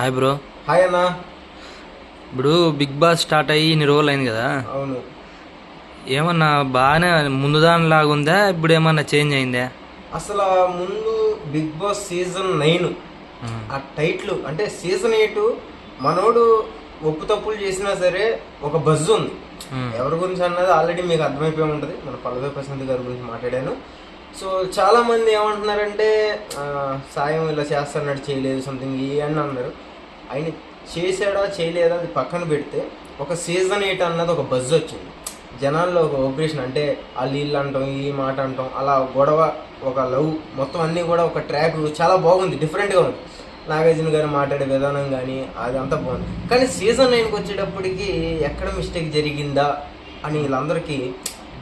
Hi bro hi అన్న. ఇప్పుడు big boss start అయ్యి ఇన్ని రోజులు అయింది కదా? అవును. ఏమన్నా బాగానే ముందు దానిలాగా ఉందా? ఇప్పుడు ఏమన్నా చేంజ్ అయిందా? అసలు ఆ ముందు బిగ్ బాస్ సీజన్ నైన్. ఆ టైట్లు అంటే సీజన్ ఎయిట్ మనోడు ఒప్పు తప్పులు చేసినా సరే ఒక బజ్ ఉంది. ఎవరి గురించి అన్నది ఆల్రెడీ మీకు అర్థమైపోయి ఉంటుంది. మన పల్లవి ప్రశాంత్ గారి గురించి మాట్లాడాను. సో చాలా మంది ఏమంటున్నారంటే సాయం ఇలా చేస్తానట్టు చేయలేదు సంథింగ్ ఈ అని అన్నారు. ఆయన చేశాడా చేయలేదా అది పక్కన పెడితే ఒక సీజన్ ఎయిట్ అన్నది ఒక బజ్ వచ్చింది. జనాల్లో ఒక ఆపరేషన్ అంటే ఆ నీళ్ళు అంటాం ఈ మాట అంటాం అలా గొడవ ఒక లవ్ మొత్తం అన్నీ కూడా ఒక ట్రాక్ చాలా బాగుంది డిఫరెంట్గా ఉంది. నాగార్జున గారు మాట్లాడే విధానం కానీ అదంతా బాగుంది. కానీ సీజన్ నైన్కి వచ్చేటప్పటికి ఎక్కడ మిస్టేక్ జరిగిందా అని వీళ్ళందరికీ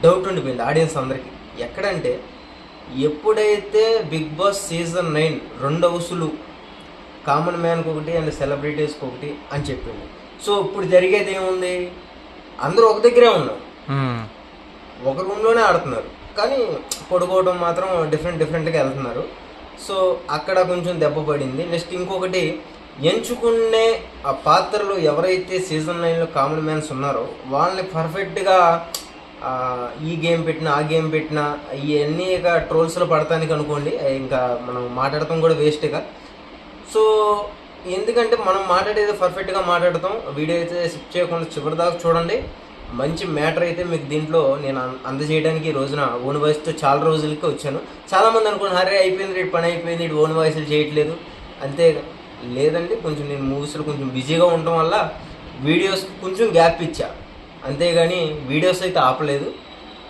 డౌట్ ఉండిపోయింది ఆడియన్స్ అందరికీ. ఎక్కడంటే ఎప్పుడైతే బిగ్ బాస్ సీజన్ నైన్ రెండు హౌసులు కామన్ మ్యాన్కి ఒకటి అండ్ సెలబ్రిటీస్కి ఒకటి అని చెప్పింది. సో ఇప్పుడు జరిగేది ఏముంది? అందరూ ఒక దగ్గరే ఉన్నారు. ఒక రూమ్లోనే ఆడుతున్నారు. కానీ పడుకోవడం మాత్రం డిఫరెంట్ డిఫరెంట్గా వెళ్తున్నారు. సో అక్కడ కొంచెం దెబ్బ పడింది. నెక్స్ట్ ఇంకొకటి ఎంచుకునే ఆ పాత్రలు ఎవరైతే సీజన్ నైన్లో కామన్ మ్యాన్స్ ఉన్నారో వాళ్ళని పర్ఫెక్ట్గా ఈ గేమ్ పెట్టినా ఆ గేమ్ పెట్టినా ఇవన్నీ ఇక ట్రోల్స్లో పడటానికి అనుకోండి. ఇంకా మనం మాట్లాడటం కూడా వేస్ట్గా సో ఎందుకంటే మనం మాట్లాడేది పర్ఫెక్ట్గా మాట్లాడతాం. వీడియో అయితే స్కిప్ చేయకుండా చివరి దాకా చూడండి. మంచి మ్యాటర్ అయితే మీకు దీంట్లో నేను అందజేయడానికి రోజున ఓన్ వాయిస్తో చాలా రోజులకి వచ్చాను. చాలామంది అనుకున్నారు హరే అయిపోయింది రేపు పని అయిపోయింది ఇటు ఓన్ వాయిస్లు చేయట్లేదు. అంతే లేదండి కొంచెం నేను మూవీస్లో కొంచెం బిజీగా ఉండటం వల్ల వీడియోస్ కొంచెం గ్యాప్ ఇచ్చా. అంతేగాని వీడియోస్ అయితే ఆపలేదు.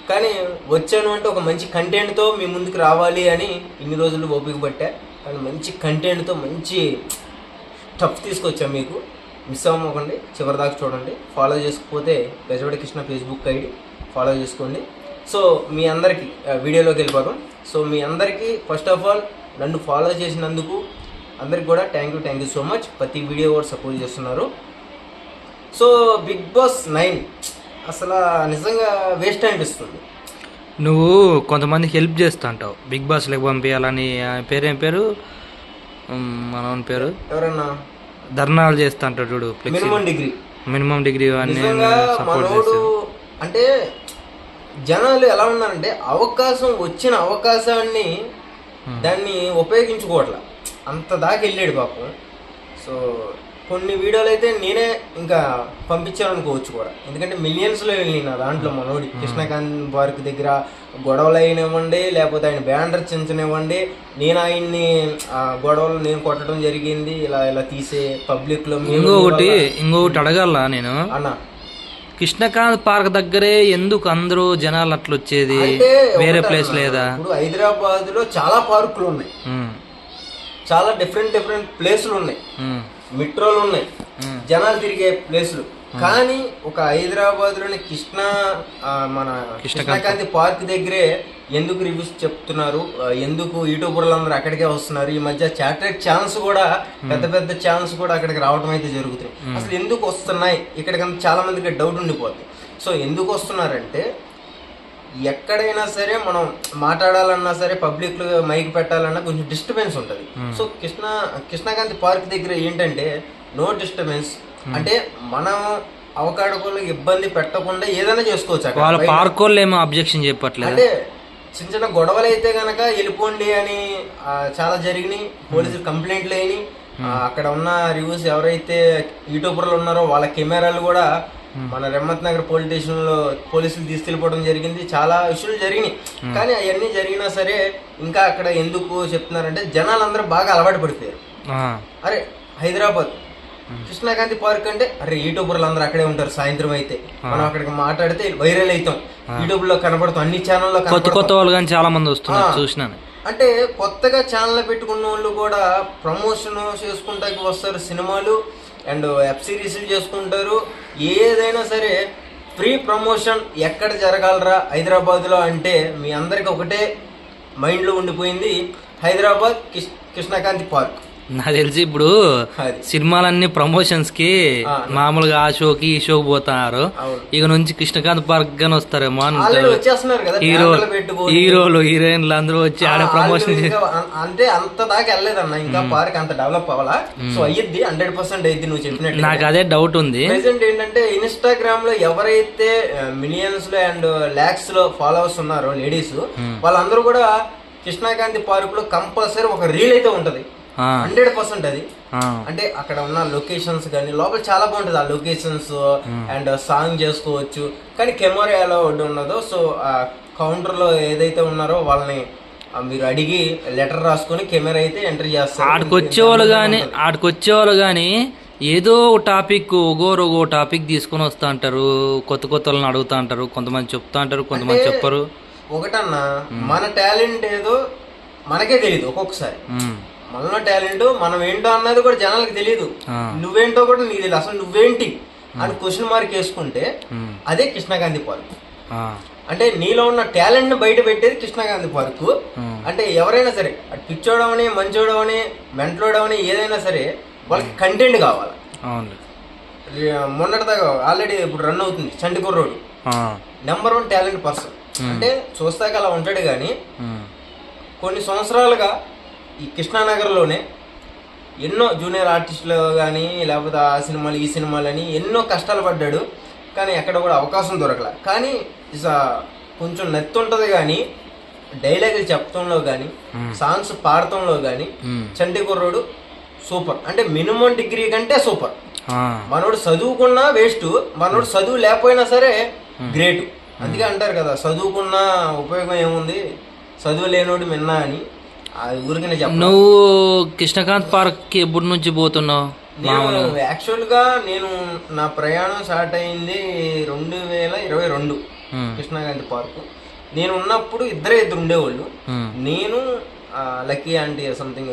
కానీ వచ్చాను అంటే ఒక మంచి కంటెంట్తో మీ ముందుకు రావాలి అని ఇన్ని రోజులు ఓపిక పట్టా. కానీ మంచి కంటెంట్తో మంచి టఫ్ తీసుకొచ్చాం మీకు. మిస్ అవ్వకండి చివరి దాకా చూడండి. Follow చేసుకపోతే Gajavada Krishna Facebook ID. Follow చేసుకోండి. సో మీ అందరికీ వీడియోలోకి వెళ్ళిపోదాం. సో మీ అందరికీ ఫస్ట్ ఆఫ్ ఆల్ నన్ను ఫాలో చేసినందుకు అందరికి కూడా thank you thank you so much ప్రతి వీడియో కూడా సపోర్ట్ చేస్తున్నారు. సో బిగ్ బాస్ నైన్ అసలు నిజంగా వేస్ట్ అనిపిస్తుంది. నువ్వు కొంతమందికి హెల్ప్ చేస్తా అంటావు. బిగ్ బాస్లోకి పంపించాలని ఆ పేరేం పేరు? మనవని పేరు? ఎవరన్నా? ధర్నాలు చేస్తా అంటాడు చూడు మినిమం డిగ్రీ. మినిమం డిగ్రీ అన్ని నిజంగా సపోర్ట్ చేస్తాడు అంటే జనాలు ఎలా ఉన్నారంటే అవకాశం వచ్చిన అవకాశాన్ని దాన్ని ఉపయోగించుకోవట్లా. అంత దాకా వెళ్ళాడు పాపం. సో కొన్ని వీడియోలు అయితే నేనే ఇంకా పంపించాను అనుకోవచ్చు కూడా. ఎందుకంటే మిలియన్స్లో నా దాంట్లో మనోడి కృష్ణకాంత్ పార్క్ దగ్గర గొడవలు అయినివ్వండి లేకపోతే ఆయన బ్యానర్ చించనివ్వండి నేను ఆయన్ని గొడవలు నేను కొట్టడం జరిగింది ఇలా ఇలా తీసే పబ్లిక్లో ఇంకొకటి ఇంకొకటి అడగాల నేను? అన్న. కృష్ణకాంత్ పార్క్ దగ్గరే ఎందుకు అందరూ జనాలు అట్లా వచ్చేది? వేరే ప్లేస్ లేదా? ఇప్పుడు హైదరాబాద్లో చాలా పార్కులు ఉన్నాయి చాలా డిఫరెంట్ డిఫరెంట్ ప్లేసులు ఉన్నాయి మెట్రోలు ఉన్నాయి. జనాలు తిరిగే ప్లేసులు. కానీ ఒక హైదరాబాద్లోని కృష్ణ మన కృష్ణకాంతి పార్క్ దగ్గరే ఎందుకు రివ్యూస్ చెప్తున్నారు? ఎందుకు యూట్యూబర్లు అందరూ అక్కడికే వస్తున్నారు? ఈ మధ్య చాటెడ్ ఛానల్స్ కూడా పెద్ద పెద్ద ఛానల్స్ కూడా అక్కడికి రావడం అయితే జరుగుతుంది. అసలు ఎందుకు వస్తున్నాయి? ఇక్కడికి చాలా మందికి డౌట్ ఉండిపోతుంది సో ఎందుకు వస్తున్నారంటే ఎక్కడైనా సరే మనం మాట్లాడాలన్నా సరే పబ్లిక్ మైక్ పెట్టాలన్నా కొంచెం డిస్టర్బెన్స్ ఉంటుంది. సో కృష్ణ కృష్ణకాంతి పార్క్ దగ్గర ఏంటంటే నో డిస్టర్బెన్స్ అంటే మనం అవకాడకులకు ఇబ్బంది పెట్టకుండా ఏదైనా చేసుకోవచ్చు. వాళ్ళ పార్క్ వాళ్ళు ఏమో అబ్జెక్షన్ చెప్పట్లేదు? అంటే చిన్న చిన్న గొడవలు అయితే గనక వెళ్ళిపోండి అని చాలా జరిగినాయి. పోలీసులు కంప్లైంట్లు అయినాయి. అక్కడ ఉన్న రివ్యూస్ ఎవరైతే యూట్యూబర్లు ఉన్నారో వాళ్ళ కెమెరాలు కూడా మన రెమ్మత్ నగర్ పోలీస్ స్టేషన్లో పోలీసులు తీసుకెళ్ళిపోవడం జరిగింది. చాలా ఇష్యూలు జరిగినాయి. కానీ అవన్నీ జరిగినా సరే ఇంకా అక్కడ ఎందుకు చెప్తున్నారంటే జనాలందరూ బాగా అలవాటు పడిపోయారు. అరే హైదరాబాద్. కృష్ణాకాంతి పార్క్ అంటే అరే యూట్యూబర్లు అందరూ అక్కడే ఉంటారు సాయంత్రం అయితే. మనం అక్కడికి మాట్లాడితే వైరల్ అవుతాం. యూట్యూబ్లో కనపడతాం అన్ని ఛానల్లో కొత్త కొత్త వాళ్ళు కానీ చాలా మంది వస్తున్నారు. చూసినాను. అంటే కొత్తగా ఛానల్ పెట్టుకున్న వాళ్ళు కూడా ప్రమోషన్ చేసుకుంటాకి వస్తారు సినిమాలు. అండ్ వెబ్ రిసీవ్ చేసుకుంటారు. ఏదైనా సరే ఫ్రీ ప్రమోషన్ ఎక్కడ జరగాలరా హైదరాబాద్లో అంటే మీ అందరికి ఒకటే మైండ్లో ఉండిపోయింది. హైదరాబాద్ కిష్ కృష్ణకాంతి పార్క్. నాకు తెలిసి ఇప్పుడు సినిమాలన్నీ ప్రమోషన్స్కి. మామూలుగా ఆ షోకి ఈ షోకి పోతున్నారు. ఇక నుంచి కృష్ణకాంత్ పార్క్ గాని వస్తారేమో హీరో హీరోలు హీరోయిన్లు అందరూ వచ్చి ఆడ ప్రమోషన్ అంటే అంత దాకా వెళ్ళలేదన్న ఇంకా పార్క్ అంత డెవలప్ అవ్వాలా? సో అయ్యిద్ది హండ్రెడ్ పర్సెంట్ అయ్యిద్ది నువ్వు చెప్పినట్టు నాకు అదే డౌట్ ఉంది. ప్రెసెంట్ ఏంటంటే ఇన్స్టాగ్రామ్లో ఎవరైతే మిలియన్స్లో అండ్ లాక్స్లో ఫాలోవర్స్ ఉన్నారో లేడీస్ వాళ్ళందరూ కూడా కృష్ణాకాంతి పార్క్లో కంపల్సరీ ఒక రీల్ అయితే ఉంటది. హండ్రెడ్ పర్సెంట్ అది. అంటే అక్కడ ఉన్న లొకేషన్స్ కానీ లోపల చాలా బాగుంటుంది ఆ లొకేషన్స్ అండ్ సాంగ్ చేసుకోవచ్చు. కానీ కెమెరా ఎలా ఉన్నదో సో ఆ కౌంటర్లో ఏదైతే ఉన్నారో వాళ్ళని మీరు అడిగి లెటర్ రాసుకొని కెమెరా అయితే ఎంటర్ చేస్తారు. ఆడికి వచ్చేవాళ్ళు కానీ ఆడికి వచ్చేవాళ్ళు కానీ ఏదో ఒక టాపిక్ ఒగోరు ఒగో టాపిక్ తీసుకొని వస్తా అంటారు కొత్త కొత్త వాళ్ళని అడుగుతా అంటారు కొంతమంది చెప్తా అంటారు కొంతమంది చెప్పరు. ఒకటన్నా మన టాలెంట్ ఏదో మనకే తెలియదు ఒక్కొక్కసారి. మనలో టాలెంట్ మనం ఏంటో అన్నది కూడా జనాలకు తెలియదు నువ్వేంటో కూడా నీకు తెలియదు అసలు నువ్వేంటి అని క్వశ్చన్ మార్క్ వేసుకుంటే అదే కృష్ణాగాంధీ పార్క్ అంటే నీలో ఉన్న టాలెంట్ని బయట పెట్టేది కృష్ణాగాంధీ పార్క్ అంటే ఎవరైనా సరే అటు పిచ్చోడవని మంచోడవని మెంటలోడవని ఏదైనా సరే వాళ్ళకి కంటెంట్ కావాలి. మొన్నటిదాకా ఆల్రెడీ ఇప్పుడు రన్ అవుతుంది. Chandikur road. Number one talent person. అంటే చూస్తాక అలా ఉంటాడు కానీ కొన్ని సంవత్సరాలుగా ఈ కృష్ణానగర్లోనే ఎన్నో జూనియర్ ఆర్టిస్టులు కానీ లేకపోతే ఆ సినిమాలు ఈ సినిమాలని ఎన్నో కష్టాలు పడ్డాడు. కానీ ఎక్కడ కూడా అవకాశం దొరకల. కానీ ఇస కొంచెం నెత్తి ఉంటుంది కానీ డైలాగులు చెప్పడంలో కానీ సాంగ్స్ పాడటంలో కానీ చంటి కుర్రోడు సూపర్. అంటే మినిమం డిగ్రీ కంటే సూపర్. మనోడు చదువుకున్నా వేస్ట్ మనోడు చదువు లేకపోయినా సరే గ్రేట్. అందుకే అంటారు కదా చదువుకున్నా ఉపయోగం ఏముంది? చదువు లేనోడు మిన్నా అని. నువ్వు కృష్ణకాంత్ పార్క్కి ఎప్పటి నుంచి పోతున్నావు? నేను యాక్చువల్గా నేను నా ప్రయాణం స్టార్ట్ అయింది రెండు వేల ఇరవై రెండు కృష్ణాగాంధీ పార్క్. నేను ఉన్నప్పుడు ఇద్దరే ఇద్దరు ఉండేవాళ్ళు. నేను లక్కీ ఆంటీ సంథింగ్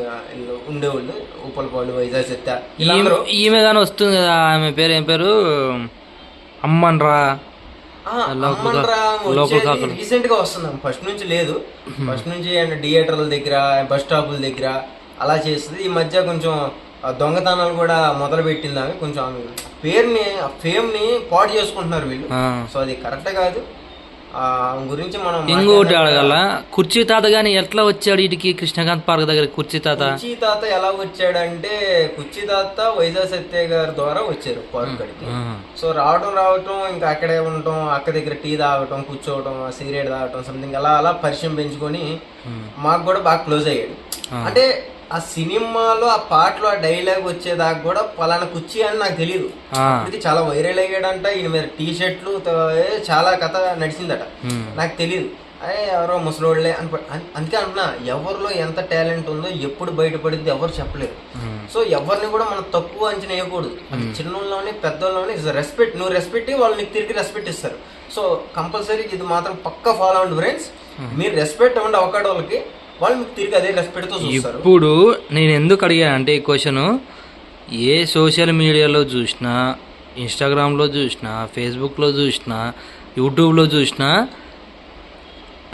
ఉండేవాళ్ళు. ఉప్పలపాడు వైజాగ్ చెత్త. ఈమె కానీ వస్తుంది కదా ఆమె పేరు ఏం పేరు? లోకల్ కాకులు. రీసెంట్గా వస్తున్నాం ఫస్ట్ నుంచి లేదు. ఫస్ట్ నుంచి థియేటర్ల దగ్గర బస్ స్టాపుల దగ్గర అలా చేస్తుంది. ఈ మధ్య కొంచెం దొంగతనాలు కూడా మొదలు పెట్టింది ఆమె. కొంచెం ఆమె పేరుని ఫేమ్ని పాడు చేసుకుంటున్నారు వీళ్ళు. సో అది కరెక్ట్ కాదు. గురించి మనం ఇంకోటి అడగల. కుర్చీ తాత గాని ఎట్లా వచ్చాడు ఇటుకి కృష్ణకాంత్ పార్క్ దగ్గర కుర్చీ తాత? కుర్చీ తాత ఎలా వచ్చాడంటే కుర్చీ తాత వైజాగ్ సత్య గారి ద్వారా వచ్చారు పార్క్ సో రావటం రావటం ఇంకా అక్కడే ఉండటం అక్క దగ్గర టీ తాగటం కూర్చోవటం సిగరెట్ తాగటం సంథింగ్ అలా అలా పరిచయం పెంచుకొని మాకు కూడా బాగా క్లోజ్ అయ్యాడు. అంటే ఆ సినిమాలో ఆ పాటలో ఆ డైలాగ్ వచ్చేదాకా కూడా పలానా కుర్చీ అని నాకు తెలియదు ఇది చాలా వైరల్ అయ్యాడంట ఈయన మీద టీ షర్ట్లు చాలా కథ నడిచిందట. నాకు తెలియదు అయ్యే ఎవరో ముసలోళ్ళే అని అందుకే అంటున్నా ఎవరిలో ఎంత టాలెంట్ ఉందో ఎప్పుడు బయటపడింది ఎవరు చెప్పలేరు. సో ఎవరిని కూడా మనం తక్కువ అంచనా వేయకూడదు. చిన్నోళ్ళలోనే పెద్దోళ్ళలోనే రెస్పెక్ట్ నువ్వు రెస్పెక్ట్ వాళ్ళు నీకు తిరిగి రెస్పెక్ట్ ఇస్తారు. సో కంపల్సరీ ఇది మాత్రం పక్కా ఫాలో అవ్వండి ఫ్రెండ్స్ మీరు రెస్పెక్ట్ ఇవ్వండి అవకాడో వాళ్ళకి వాళ్ళు తిరిగి అదే చూస్తారు. ఇప్పుడు నేను ఎందుకు అడిగానంటే ఈ క్వశ్చన్ ఏ సోషల్ మీడియాలో చూసినా ఇన్స్టాగ్రామ్లో చూసినా ఫేస్బుక్లో చూసినా యూట్యూబ్లో చూసినా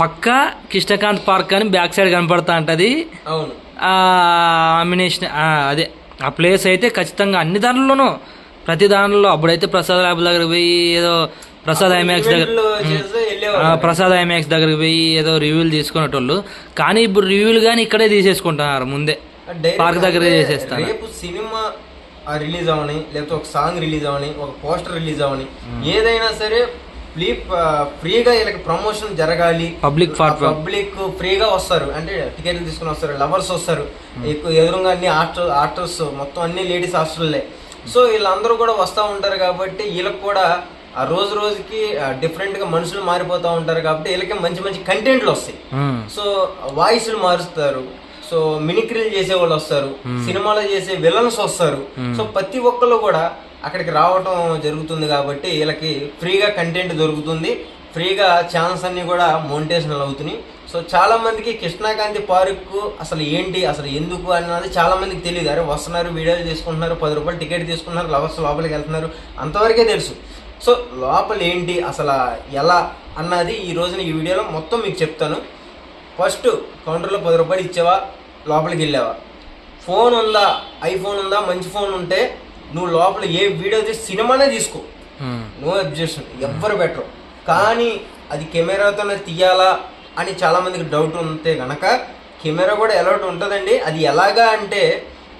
పక్కా కృష్ణకాంత్ పార్క్ అని బ్యాక్ సైడ్ కనపడతా ఉంటుంది. అవును. ఆమినేషన్ అదే ఆ ప్లేస్ అయితే ఖచ్చితంగా అన్ని దానిలోనూ ప్రతి దానిలో అప్పుడైతే ప్రసాద్ ల్యాబ్ దగ్గర పోయి ఏదో ప్రసాద్ ఐమాక్స్ దగ్గర ప్రసాద్ ఐమాక్స్ దగ్గరికి పోయి ఏదో రివ్యూలు తీసుకునేటోళ్ళు. కానీ ఇప్పుడు రివ్యూలు కానీ ఇక్కడే తీసేసుకుంటున్నారు ముందే. పార్క్ దగ్గరే చేసేస్తాను. రేపు సినిమా రిలీజ్ అవని లేకపోతే ఒక సాంగ్ రిలీజ్ అవని ఒక పోస్టర్ రిలీజ్ అవని ఏదైనా సరే ఫ్రీ ఫ్రీగా వీళ్ళకి ప్రమోషన్ జరగాలి. పబ్లిక్ పబ్లిక్ ఫ్రీగా వస్తారు. అంటే టికెట్లు తీసుకుని వస్తారు లవర్స్ వస్తారు. ఎక్కువ ఎదురుగా అన్ని ఆర్టర్ ఆర్టర్స్ మొత్తం అన్ని లేడీస్ హాస్టల్లే సో వీళ్ళందరూ కూడా వస్తూ ఉంటారు కాబట్టి వీళ్ళకి కూడా రోజు రోజుకి డిఫరెంట్గా మనుషులు మారిపోతూ ఉంటారు కాబట్టి వీళ్ళకి మంచి మంచి కంటెంట్లు వస్తాయి. సో వాయిస్లు మారుస్తారు. సో మిమిక్రీలు చేసే వాళ్ళు వస్తారు. సినిమాలో చేసే విలన్స్ వస్తారు. సో ప్రతి ఒక్కళ్ళు కూడా అక్కడికి రావటం జరుగుతుంది కాబట్టి వీళ్ళకి ఫ్రీగా కంటెంట్ దొరుకుతుంది. ఫ్రీగా ఛానల్స్ అన్ని కూడా మోనిటేషనల్ అవుతున్నాయి. సో చాలా మందికి కృష్ణాకాంతి పార్క్ అసలు ఏంటి అసలు ఎందుకు అన్నది చాలా మందికి తెలియదు. అరే వస్తున్నారు వీడియోలు తీసుకుంటున్నారు పది రూపాయలు టికెట్ తీసుకుంటున్నారు లవర్స్ లోపలికి వెళ్తున్నారు. అంతవరకే తెలుసు. సో లోపల ఏంటి అసలు ఎలా అన్నది ఈ రోజున ఈ వీడియోలో మొత్తం మీకు చెప్తాను. ఫస్ట్ కౌంటర్లో పది రూపాయలు ఇచ్చావా లోపలికి వెళ్ళావా ఫోన్ ఉందా ఐఫోన్ ఉందా మంచి ఫోన్ ఉంటే నువ్వు లోపల ఏ వీడియో తీసి సినిమానే తీసుకో. ఉమ్. నో అబ్జెక్షన్ ఎవ్వరు బెటర్ కానీ అది కెమెరాతోనే తీయాలా అని చాలా మందికి డౌట్ ఉంటే గనక కెమెరా కూడా అలౌట్ ఉంటుందండి. అది ఎలాగా అంటే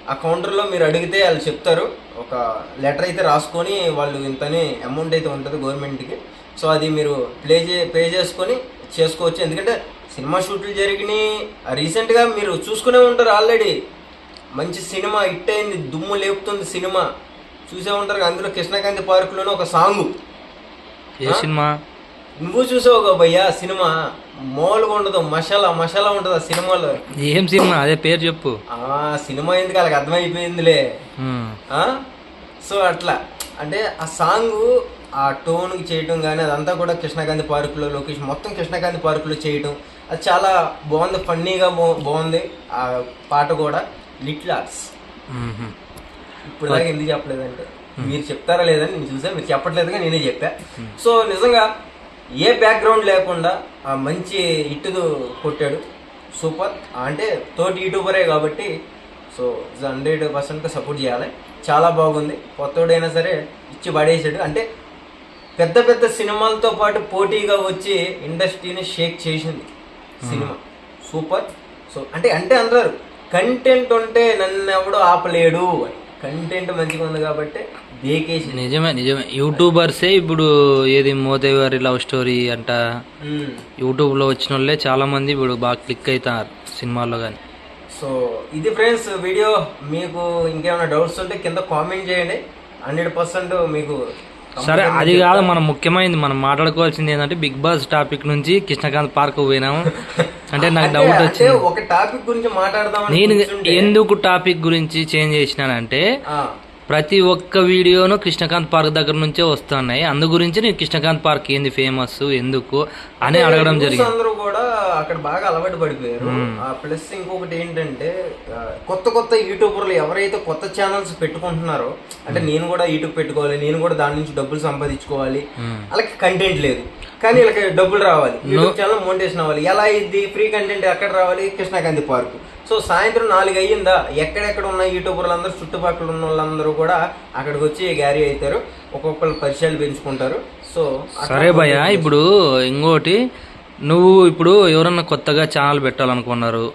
ఆ కౌంటర్లో మీరు అడిగితే వాళ్ళు చెప్తారు. ఒక లెటర్ అయితే రాసుకొని వాళ్ళు ఇంతనే అమౌంట్ అయితే ఉంటుంది గవర్నమెంట్కి. సో అది మీరు ప్లే చే పే చేసుకొని చేసుకోవచ్చు. ఎందుకంటే సినిమా షూట్లు జరిగినాయి. రీసెంట్గా మీరు చూసుకునే ఉంటారు ఆల్రెడీ. మంచి సినిమా హిట్ అయింది. దుమ్ము లేపుతుంది సినిమా. చూసే ఉంటారు అందులో కృష్ణకాంతి పార్కులోనే ఒక సాంగ్. ఏ సినిమా? నువ్వు చూసావు భయ్యా సినిమా? మామూలుగా ఉండదు మసాలా మసాలా ఉంటుంది ఆ సినిమాలో. ఏం సినిమా? అదే పేరు చెప్పు. ఆ సినిమా ఎందుకు వాళ్ళకి అర్థమైపోయిందిలే? సో అట్లా. అంటే ఆ సాంగ్ ఆ టోన్కి చేయటం కానీ అదంతా కూడా కృష్ణకాంతి పార్కులో లొకేషన్ మొత్తం కృష్ణకాంతి పార్కులో చేయటం అది చాలా బాగుంది ఫన్నీగా బాగుంది ఆ పాట కూడా. Little arts. ఇప్పుడు దాకా ఎందుకు చెప్పలేదంటే. మీరు చెప్తారా లేదని నేను చూసా మీరు చెప్పట్లేదుగా నేనే చెప్పా. సో నిజంగా ఏ బ్యాక్గ్రౌండ్ లేకుండా మంచి ఇట్టుదు కొట్టాడు. సూపర్. అంటే తోటి యూట్యూబరే కాబట్టి సో హండ్రెడ్ పర్సెంట్ సపోర్ట్ చేయాలి. చాలా బాగుంది. కొత్తోడైనా సరే ఇచ్చి పడేసాడు. అంటే పెద్ద పెద్ద సినిమాలతో పాటు పోటీగా వచ్చి ఇండస్ట్రీని షేక్ చేసింది సినిమా. సూపర్. సో అంటే అంటే అంటారు కంటెంట్ ఉంటే నన్ను ఎవడు ఆపలేడు అని. కంటెంట్ మంచిగా ఉంది కాబట్టి నిజమే నిజమే. యూట్యూబర్సే ఇప్పుడు ఏది మోదేవారి లవ్ స్టోరీ అంట. యూట్యూబ్లో వచ్చిన వాళ్ళే చాలా మంది ఇప్పుడు బాగా క్లిక్ అవుతారు సినిమాల్లో కానీ సో ఇది ఫ్రెండ్స్ వీడియో మీకు ఇంకేమైనా డౌట్స్ ఉంటే కింద కామెంట్ చేయండి. హండ్రెడ్ పర్సెంట్ మీకు సరే అది కాదు మనం ముఖ్యమైనది మనం మాట్లాడుకోవాల్సింది ఏంటంటే బిగ్ బాస్ టాపిక్ నుంచి కృష్ణకాంత్ పార్క్ పోయినాము. అంటే నాకు డౌట్ వచ్చింది. ఒక టాపిక్ గురించి మాట్లాడదామని నేను ఎందుకు టాపిక్ గురించి చేంజ్ చేసినానంటే ప్రతి ఒక్క వీడియోను కృష్ణకాంత్ పార్క్ దగ్గర నుంచే వస్తున్నాయి. అందు గురించి నేను కృష్ణకాంత్ పార్క్ ఏంది ఫేమస్ ఎందుకు అని అడగడం జరిగింది. అందరూ కూడా అక్కడ బాగా అలవాటు పడిపోయారు. ఆ ప్లస్ ఇంకొకటి ఏంటంటే కొత్త కొత్త యూట్యూబర్లు ఎవరైతే కొత్త ఛానల్స్ పెట్టుకుంటున్నారో అంటే నేను కూడా యూట్యూబ్ పెట్టుకోవాలి నేను కూడా దాని నుంచి డబ్బులు సంపాదించుకోవాలి. వాళ్ళకి కంటెంట్ లేదు. కానీ వీళ్ళకి డబ్బులు రావాలి. యూట్యూబ్ ఛానల్ మోనిటేషన్ అవ్వాలి. ఎలా అయింది ఫ్రీ కంటెంట్ ఎక్కడ రావాలి? కృష్ణకాంతి పార్క్. సో సాయంత్రం నాలుగు అయ్యిందా ఎక్కడెక్కడ ఉన్న యూట్యూబర్లు అందరూ చుట్టుపక్కల ఉన్న వాళ్ళందరూ కూడా అక్కడికి వచ్చి గ్యారీ అవుతారు ఒక్కొక్కరు పరిచయాలు పెంచుకుంటారు. సో సరే భయ్య ఇప్పుడు ఇంకోటి నువ్వు ఇప్పుడు ఎవరన్నా కొత్తగా ఛానల్ పెట్టాలనుకున్నారు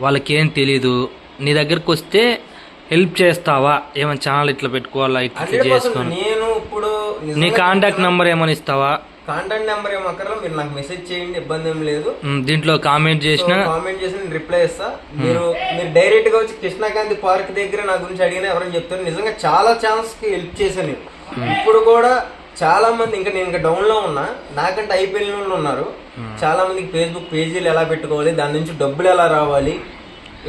వాళ్ళకేం తెలీదు నీ దగ్గరకు వస్తే హెల్ప్ చేస్తావా? ఏమైనా ఛానల్ ఇట్లా పెట్టుకోవాలా ఇట్లా చేసుకొని? నేను ఇప్పుడు నీ కాంటాక్ట్ నెంబర్ ఏమైనా ఇస్తావా? కాంటాక్ట్ నెంబర్ ఏం అక్కర్లా మీరు నాకు మెసేజ్ చేయండి ఇబ్బంది ఏం లేదు. దీంట్లో కామెంట్ చేసిన కామెంట్ చేసి నేను రిప్లై ఇస్తా. మీరు మీరు డైరెక్ట్గా వచ్చి కృష్ణాకాంతి పార్క్ దగ్గర నా గురించి అడిగినా ఎవరైనా చెప్తారు. నిజంగా చాలా ఛాన్స్కి హెల్ప్ చేశాను ఇప్పుడు కూడా చాలా మంది ఇంకా నేను ఇంకా డౌన్లో ఉన్నా. నాకంటే అయిపోయిన వాళ్ళు ఉన్నారు. చాలా మందికి ఫేస్బుక్ పేజీలు ఎలా పెట్టుకోవాలి దాని నుంచి డబ్బులు ఎలా రావాలి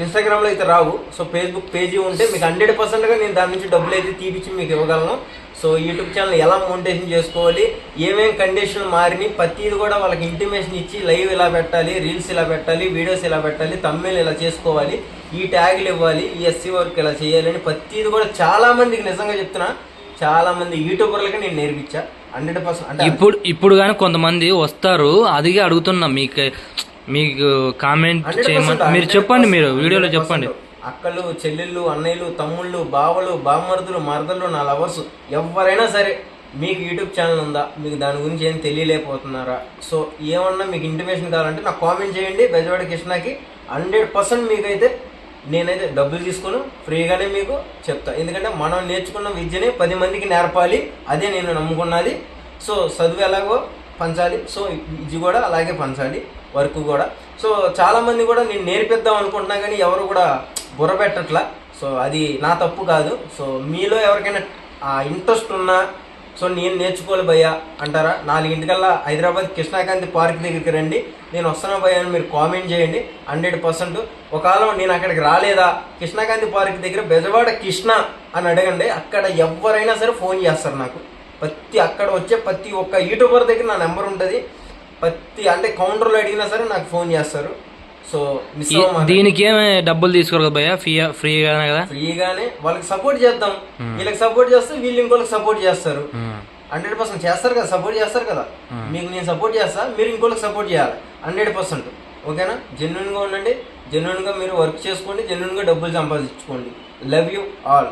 ఇన్స్టాగ్రామ్లో అయితే రావు. సో ఫేస్బుక్ పేజీ ఉంటే మీకు హండ్రెడ్ పర్సెంట్గా నేను దాని నుంచి డబ్బులు అయితే తీపిచ్చి మీకు ఇవ్వగలను. సో యూట్యూబ్ ఛానల్ ఎలా మోనిటైజేషన్ చేసుకోవాలి ఏమేమి కండిషన్ మారిని ప్రతిది కూడా వాళ్ళకి ఇంటిమేషన్ ఇచ్చి లైవ్ ఇలా పెట్టాలి రీల్స్ ఇలా పెట్టాలి వీడియోస్ ఇలా పెట్టాలి తమ్మిళ్ళు ఇలా చేసుకోవాలి ఈ ట్యాగ్లు ఇవ్వాలి ఈ ఎస్సీ వర్క్ ఇలా చేయాలని ప్రతిది కూడా చాలా మందికి నిజంగా చెప్తున్నా. చాలా మంది యూట్యూబర్లకి నేను నేర్పించా. హండ్రెడ్ పర్సెంట్ అంటే ఇప్పుడు ఇప్పుడు కానీ కొంతమంది వస్తారు అదిగే అడుగుతున్నా మీకు. మీకు కామెంట్ 100% చేయమని మీరు చెప్పండి మీరు వీడియోలో 100% చెప్పండి. అక్కలు చెల్లెళ్ళు అన్నయ్యలు తమ్ముళ్ళు బావలు బామ్మరుదులు మరదలు నా లవర్స్ ఎవరైనా సరే మీకు యూట్యూబ్ ఛానల్ ఉందా? మీకు దాని గురించి ఏం తెలియలేకపోతున్నారా? సో ఏమన్నా మీకు ఇంటిమేషన్ కావాలంటే నాకు కామెంట్ చేయండి. బెజవాడ కృష్ణకి హండ్రెడ్ పర్సెంట్ మీకైతే నేనైతే డబ్బులు తీసుకొని. ఫ్రీగానే మీకు చెప్తా. ఎందుకంటే మనం నేర్చుకున్న విద్యని పది మందికి నేర్పాలి. అదే నేను నమ్ముకున్నది. సో చదువు ఎలాగో పంచాలి. సో ఇది కూడా అలాగే పంచాలి వర్క్ కూడా. సో చాలా మంది కూడా నేను నేర్పిద్దాం అనుకుంటున్నా కానీ ఎవరు కూడా బుర్ర పెట్టట్లా. సో అది నా తప్పు కాదు. సో మీలో ఎవరికైనా ఆ ఇంట్రెస్ట్ ఉన్నా సో నేను నేర్చుకోవాలి భయ్యా అంటారా? నాలుగింటికల్లా హైదరాబాద్ కృష్ణాకాంతి పార్క్ దగ్గరికి రండి. నేను వస్తున్నా భయ్యా అని మీరు కామెంట్ చేయండి. Hundred percent. ఒకవేళ నేను అక్కడికి రాలేదా? కృష్ణాకాంతి పార్క్ దగ్గర బెజవాడ కృష్ణ అని అడగండి. అక్కడ ఎవరైనా సరే ఫోన్ చేస్తారు నాకు. ప్రతి అక్కడ వచ్చే ప్రతి ఒక్క యూట్యూబర్ దగ్గర నా నెంబర్ ఉంటుంది. ప్రతి అంటే కౌంటర్లో అడిగినా సరే నాకు ఫోన్ చేస్తారు. సో మిస్ దీనికి ఏమి డబ్బులు తీసుకోరు కదా భయ్య? ఫ్రీ ఫ్రీగానే కదా? ఫ్రీగానే వాళ్ళకి సపోర్ట్ చేద్దాం. వీళ్ళకి సపోర్ట్ చేస్తే వీళ్ళు ఇంకోళ్ళకి సపోర్ట్ చేస్తారు. హండ్రెడ్ పర్సెంట్ చేస్తారు కదా సపోర్ట్ చేస్తారు కదా. మీకు నేను సపోర్ట్ చేస్తా మీరు ఇంకోళ్ళకి సపోర్ట్ చేయాలి. హండ్రెడ్ పర్సెంట్ ఓకేనా? జెన్యున్గా ఉండండి. జెన్యున్గా మీరు వర్క్ చేసుకోండి. జెన్యున్గా డబ్బులు సంపాదించుకోండి. Love you all